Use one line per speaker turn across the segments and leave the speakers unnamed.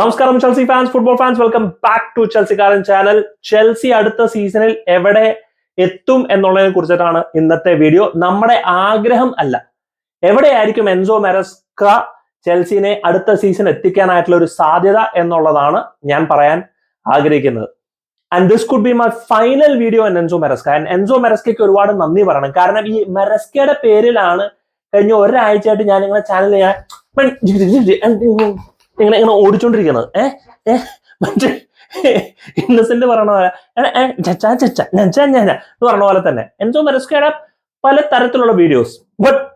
നമസ്കാരം Chelsea fans football fans welcome back to ചെൽസിക്കാരൻ channel Chelsea അടുത്ത സീസണിൽ എവിടെ എത്തും എന്നുള്ളതിനെ കുറിച്ചിട്ടാണ് ഇന്നത്തെ വീഡിയോ നമ്മുടെ ആഗ്രഹം അല്ല. എവിടെയായിരിക്കും എൻസോ മെറസ്ക ചെൽസിനെ അടുത്ത സീസൺ എത്തിക്കാനായിട്ടുള്ള ഒരു സാധ്യത എന്നുള്ളതാണ് ഞാൻ പറയാൻ ആഗ്രഹിക്കുന്നത്. And this could be my final video N Enzo Maresca and Enzo മെറസ്കയ്ക്ക് ഒരുപാട് നന്ദി പറയണം. കാരണം ഈ മെറസ്കയുടെ പേരിലാണ് കഴിഞ്ഞ ഒരാഴ്ചയായിട്ട് ഞാൻ നിങ്ങളുടെ ചാനൽ ഞാൻ ഇങ്ങനെ ഇങ്ങനെ ഓടിച്ചോണ്ടിരിക്കുന്നത് ഏ? ഏ? മറ്റേ ഇന്നസെന്റ് പറയണ പോലെ. ചച്ചാ ചച്ചാ ചച്ച, ചച്ച, ഞച്ച, ഞ, ഞ എന്ന് പറഞ്ഞ പോലെ തന്നെ. എൻസോ മെറസ്കയുടെ പല തരത്തിലുള്ള വീഡിയോസ് ബട്ട്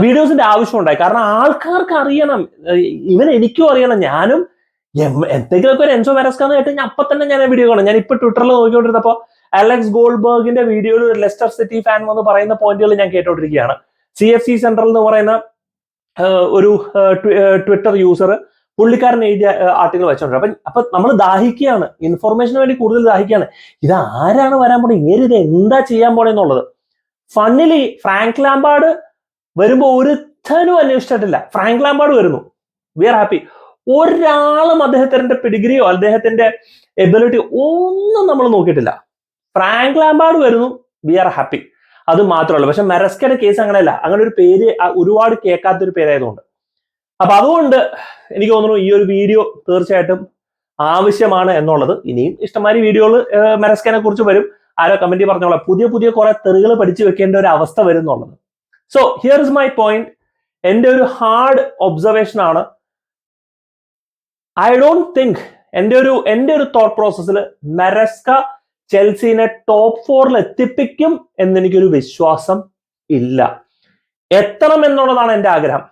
വീഡിയോസിന്റെ ആവശ്യം ഉണ്ടായി. കാരണം ആൾക്കാർക്ക് അറിയണം. ഇവൻ എനിക്കും അറിയണം. ഞാനും എന്തെങ്കിലുമൊക്കെ ഒരു എൻസോ മെറസ്ക എന്ന് കേട്ട് ഞാൻ അപ്പൊ തന്നെ ഞാൻ വീഡിയോ കാണും. ഞാൻ ഇപ്പൊ ട്വിറ്ററിൽ നോക്കിക്കൊണ്ടിരുന്നപ്പോ അലക്സ് ഗോൾബർഗിന്റെ വീഡിയോയിൽ ഒരു ലെസ്റ്റർ സിറ്റി ഫാൻ വന്ന് പറയുന്ന പോയിന്റുകൾ ഞാൻ കേട്ടോണ്ടിരിക്കുകയാണ്. സി എഫ് സി സെൻട്രൽ എന്ന് പറയുന്ന ഒരു ട്വിറ്റർ യൂസർ പുള്ളിക്കാരൻ എഴുതിയ ആർട്ടിക്കൽ വെച്ചോണ്ട് അപ്പൊ അപ്പൊ നമ്മൾ ദാഹിക്കുകയാണ്. ഇൻഫർമേഷന് വേണ്ടി കൂടുതൽ ദാഹിക്കുകയാണ്. ഇത് ആരാണ് വരാൻ പോണേ? ഏരിത് എന്താ ചെയ്യാൻ പോണെന്നുള്ളത് ഫണ്ണിലി ഫ്രാങ്ക് ലാമ്പാട് വരുമ്പോ ഒരുത്തനും അന്വേഷിച്ചിട്ടില്ല. ഫ്രാങ്ക് ലാമ്പാട് വരുന്നു. വി ആർ ഹാപ്പി ഒരാളും അദ്ദേഹത്തിന്റെ പിടിഗ്രിയോ അദ്ദേഹത്തിന്റെ എബിലിറ്റി ഒന്നും നമ്മൾ നോക്കിയിട്ടില്ല. ഫ്രാങ്ക് ലാമ്പാട് വരുന്നു. വി ആർ ഹാപ്പി അത് മാത്രമല്ല. പക്ഷെ മെറസ്കയുടെ കേസ് അങ്ങനെയല്ല. അങ്ങനെ ഒരു പേര് ഒരുപാട് കേൾക്കാത്തൊരു പേരായതുകൊണ്ട്. അപ്പൊ അതുകൊണ്ട് എനിക്ക് തോന്നുന്നു ഈ ഒരു വീഡിയോ തീർച്ചയായിട്ടും ആവശ്യമാണ് എന്നുള്ളത്. ഇനിയും ഇഷ്ടമാതിരി വീഡിയോകൾ മെറസ്കനെ കുറിച്ച് വരും. ആരോ കമന്റ് പറഞ്ഞോളാം. പുതിയ പുതിയ കുറെ തെറികൾ പഠിച്ചു വെക്കേണ്ട ഒരു അവസ്ഥ വരും എന്നുള്ളത് so here is my point എന്റെ ഒരു ഹാർഡ് ഒബ്സർവേഷൻ ആണ്. ഐ ഡോണ്ട് തിങ്ക് എന്റെ ഒരു എന്റെ ഒരു തോട്ട് പ്രോസസ്സിൽ മെറസ്ക ചെൽസിനെ ടോപ്പ് ഫോറിൽ എത്തിപ്പിക്കും എന്നെനിക്കൊരു വിശ്വാസം ഇല്ല. എത്തണം എന്നുള്ളതാണ് എന്റെ ആഗ്രഹം.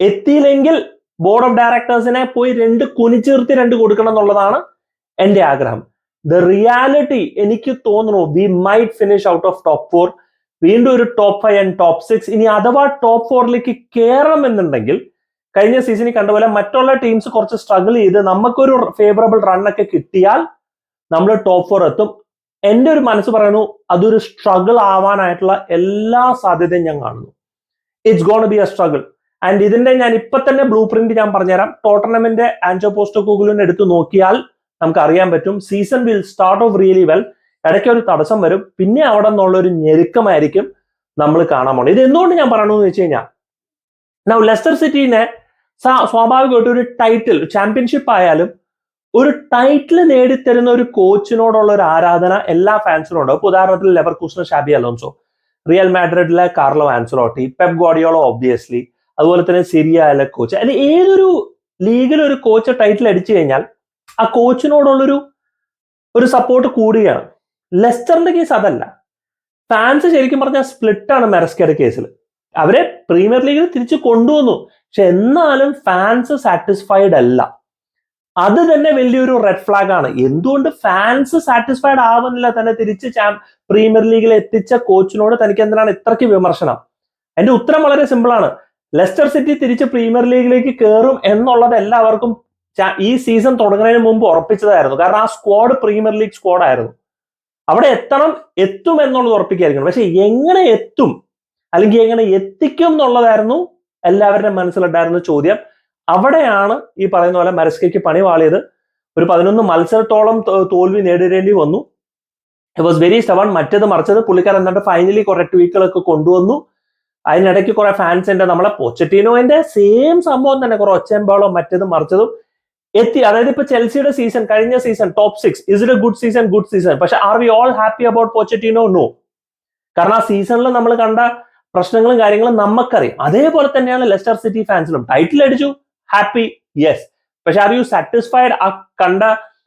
എത്തിയില്ലെങ്കിൽ ബോർഡ് ഓഫ് ഡയറക്ടേഴ്സിനെ പോയി രണ്ട് കുനിച്ചീർത്തി രണ്ട് കൊടുക്കണം എന്നുള്ളതാണ് എന്റെ ആഗ്രഹം. ദ റിയാലിറ്റി എനിക്ക് തോന്നുന്നു we might finish out of top four വീണ്ടും ഒരു top five and top six ഇനി അഥവാ ടോപ്പ് ഫോറിലേക്ക് കയറണം എന്നുണ്ടെങ്കിൽ കഴിഞ്ഞ സീസണിൽ കണ്ടപോലെ മറ്റുള്ള ടീംസ് കുറച്ച് സ്ട്രഗിൾ ചെയ്ത് നമുക്കൊരു ഫേവറബിൾ റണ്ണൊക്കെ കിട്ടിയാൽ നമ്മൾ ടോപ്പ് ഫോർ എത്തും. എന്റെ ഒരു മനസ്സ് പറയുന്നു അതൊരു സ്ട്രഗിൾ ആവാനായിട്ടുള്ള എല്ലാ സാധ്യതയും ഞാൻ കാണുന്നു. It's gonna be a struggle and ഇതിന്റെ ഞാൻ ഇപ്പൊ തന്നെ ബ്ലൂ പ്രിന്റ് ഞാൻ പറഞ്ഞുതരാം. ടോട്ടർണമെന്റ് ആൻജോ പോസ്റ്റോ കൂഗിളിന് എടുത്ത് നോക്കിയാൽ നമുക്ക് അറിയാൻ പറ്റും. Season will start off really well ഇടയ്ക്ക് ഒരു തടസ്സം വരും. പിന്നെ അവിടെ നിന്നുള്ള ഒരു ഞെരുക്കമായിരിക്കും നമ്മൾ കാണാൻ പോകുന്നത്. ഇത് എന്തുകൊണ്ട് ഞാൻ പറയണമെന്ന് വെച്ച് കഴിഞ്ഞാൽ നൗ ലെസ്റ്റർ സിറ്റീനെ സ്വാഭാവികമായിട്ട് ഒരു ടൈറ്റിൽ ചാമ്പ്യൻഷിപ്പ് ആയാലും ഒരു ടൈറ്റിൽ നേടിത്തരുന്ന ഒരു കോച്ചിനോടുള്ള ഒരു ആരാധന എല്ലാ ഫാൻസിനും ഉണ്ട്. ഇപ്പൊ ഉദാഹരണത്തിൽ ലെവർ കൂസിന് Xabi Alonso Real മാഡ്രിഡിലെ Carlo Ancelotti Pep Guardiola obviously അതുപോലെ തന്നെ സിരിയയിലെ കോച്ച് അല്ലെ ഏതൊരു ലീഗിൽ ഒരു കോച്ച് ടൈറ്റിൽ അടിച്ചു കഴിഞ്ഞാൽ ആ കോച്ചിനോടുള്ളൊരു ഒരു സപ്പോർട്ട് കൂടുകയാണ്. ലെസ്റ്ററിന്റെ കേസ് അതല്ല. ഫാൻസ് ശരിക്കും പറഞ്ഞാൽ സ്പ്ലിറ്റ് ആണ് മെറസ്കയുടെ കേസിൽ അവരെ പ്രീമിയർ ലീഗിൽ തിരിച്ചു കൊണ്ടുവന്നു. പക്ഷെ എന്നാലും ഫാൻസ് സാറ്റിസ്ഫൈഡ് അല്ല. അത് തന്നെ വലിയൊരു റെഡ് ഫ്ലാഗ് ആണ്. എന്തുകൊണ്ട് ഫാൻസ് സാറ്റിസ്ഫൈഡ് ആവുന്നില്ല തന്നെ തിരിച്ച് പ്രീമിയർ ലീഗിൽ എത്തിച്ച കോച്ചിനോട് തനിക്ക് എന്തിനാണ് ഇത്രയ്ക്ക് വിമർശനം? എന്റെ ഉത്തരം വളരെ സിമ്പിൾ ആണ്. ലെസ്റ്റർ സിറ്റി തിരിച്ച് പ്രീമിയർ ലീഗിലേക്ക് കയറും എന്നുള്ളത് എല്ലാവർക്കും ഈ സീസൺ തുടങ്ങുന്നതിന് മുമ്പ് ഉറപ്പിച്ചതായിരുന്നു. കാരണം ആ സ്ക്വാഡ് പ്രീമിയർ ലീഗ് സ്ക്വാഡ് ആയിരുന്നു. അവിടെ എത്തണം എത്തും എന്നുള്ളത് ഉറപ്പിക്കായിരിക്കണം. പക്ഷെ എങ്ങനെ എത്തും അല്ലെങ്കിൽ എങ്ങനെ എത്തിക്കും എന്നുള്ളതായിരുന്നു എല്ലാവരുടെയും മനസ്സിലുണ്ടായിരുന്ന ചോദ്യം. അവിടെയാണ് ഈ പറയുന്ന പോലെ മരസ്കയ്ക്ക് പണി വാളിയത്. ഒരു പതിനൊന്ന് മത്സരത്തോളം തോൽവി നേരിടേണ്ടി വന്നു. ഇറ്റ് വാസ് വെരി സ്റ്റവൺ മറ്റേത് മറിച്ചത് പുള്ളിക്കാരൻ എന്നിട്ട് ഫൈനലി കുറെ ട്വീക്കുകളൊക്കെ കൊണ്ടുവന്നു. അതിനിടയ്ക്ക് കുറെ ഫാൻസിന്റെ നമ്മളെ പൊച്ചറ്റീനോന്റെ സെയിം സംഭവം തന്നെ. കുറെ ഒച്ചയമ്പാളോ മറ്റേതും മറിച്ചതും എത്തി. അതായത് ഇപ്പൊ ചെൽസിയുടെ സീസൺ കഴിഞ്ഞ season top six is it a good season good season പക്ഷെ are we all happy about Pochettino no കാരണം ആ സീസണിൽ നമ്മൾ കണ്ട പ്രശ്നങ്ങളും കാര്യങ്ങളും നമുക്കറിയാം അതേപോലെ തന്നെയാണ് ലെസ്റ്റർ സിറ്റി ഫാൻസിലും ടൈറ്റിൽ അടിച്ചു. ഹാപ്പി യെസ് പക്ഷെ ആർ യു സാറ്റിസ്ഫൈഡ് ആ കണ്ട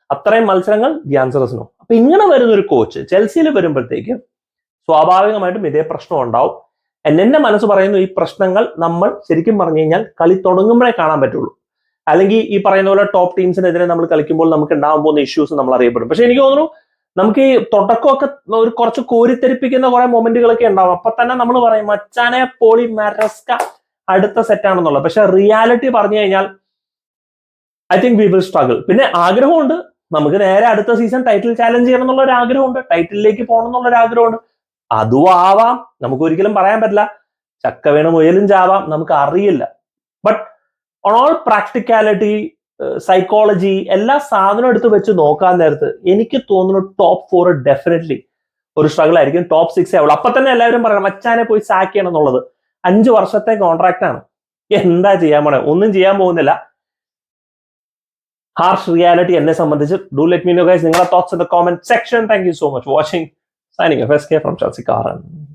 അത്രയും മത്സരങ്ങൾ ദി ആൻസർ ഇസ് നോ അപ്പൊ ഇങ്ങനെ വരുന്ന ഒരു കോച്ച് ചെൽസിയിൽ വരുമ്പോഴത്തേക്ക് സ്വാഭാവികമായിട്ടും ഇതേ പ്രശ്നം ഉണ്ടാവും. എന്നെ മനസ്സ് പറയുന്നു ഈ പ്രശ്നങ്ങൾ നമ്മൾ ശരിക്കും പറഞ്ഞു കഴിഞ്ഞാൽ കളി തുടങ്ങുമ്പോഴേ കാണാൻ പറ്റുള്ളൂ. അല്ലെങ്കിൽ ഈ പറയുന്ന പോലെ ടോപ്പ് ടീംസിനെതിരെ നമ്മൾ കളിക്കുമ്പോൾ നമുക്ക് ഉണ്ടാകാൻ പോകുന്ന ഇഷ്യൂസ് നമ്മൾ അറിയപ്പെടും. പക്ഷെ എനിക്ക് തോന്നുന്നു നമുക്ക് ഈ തുടക്കമൊക്കെ ഒരു കുറച്ച് കോരിത്തെരിപ്പിക്കുന്ന കുറെ മൊമെന്റുകളൊക്കെ ഉണ്ടാവും. അപ്പൊ തന്നെ നമ്മൾ പറയും മച്ചാനെ പോളി മെറസ്ക അടുത്ത സെറ്റ് ആണെന്നുള്ളത്. പക്ഷെ റിയാലിറ്റി പറഞ്ഞു കഴിഞ്ഞാൽ I think we will struggle പിന്നെ ആഗ്രഹമുണ്ട്. നമുക്ക് നേരെ അടുത്ത സീസൺ ടൈറ്റിൽ ചാലഞ്ച് ചെയ്യണം എന്നുള്ള ഒരു ആഗ്രഹമുണ്ട്. ടൈറ്റിലേക്ക് പോകണം എന്നുള്ള ഒരു ആഗ്രഹമുണ്ട്. അതും ആവാം നമുക്ക് ഒരിക്കലും പറയാൻ പറ്റില്ല. ചക്ക വീണ് മുയലും ചാവാം. നമുക്ക് അറിയില്ല. But on all practicality psychology എല്ലാ സാധനവും എടുത്ത് വെച്ച് നോക്കാൻ നേരത്ത് എനിക്ക് തോന്നുന്നു ടോപ്പ് ഫോർ ഡെഫിനറ്റ്ലി ഒരു സ്ട്രഗിൾ ആയിരിക്കും. ടോപ്പ് സിക്സ് ആവുള്ളൂ അപ്പൊ തന്നെ എല്ലാവരും പറയണം മച്ചാനെ പോയി സാക്ക് ചെയ്യണം എന്നുള്ളത്. അഞ്ച് വർഷത്തെ കോൺട്രാക്ട് ആണ്. എന്താ ചെയ്യാൻ പോണേ? ഒന്നും ചെയ്യാൻ പോകുന്നില്ല. ഹാർഷ് റിയാലിറ്റി എന്നെ സംബന്ധിച്ച്. Do let me know guys നിങ്ങളുടെ thoughts in the comment section thank you so much watching signing from chassis കാറൻ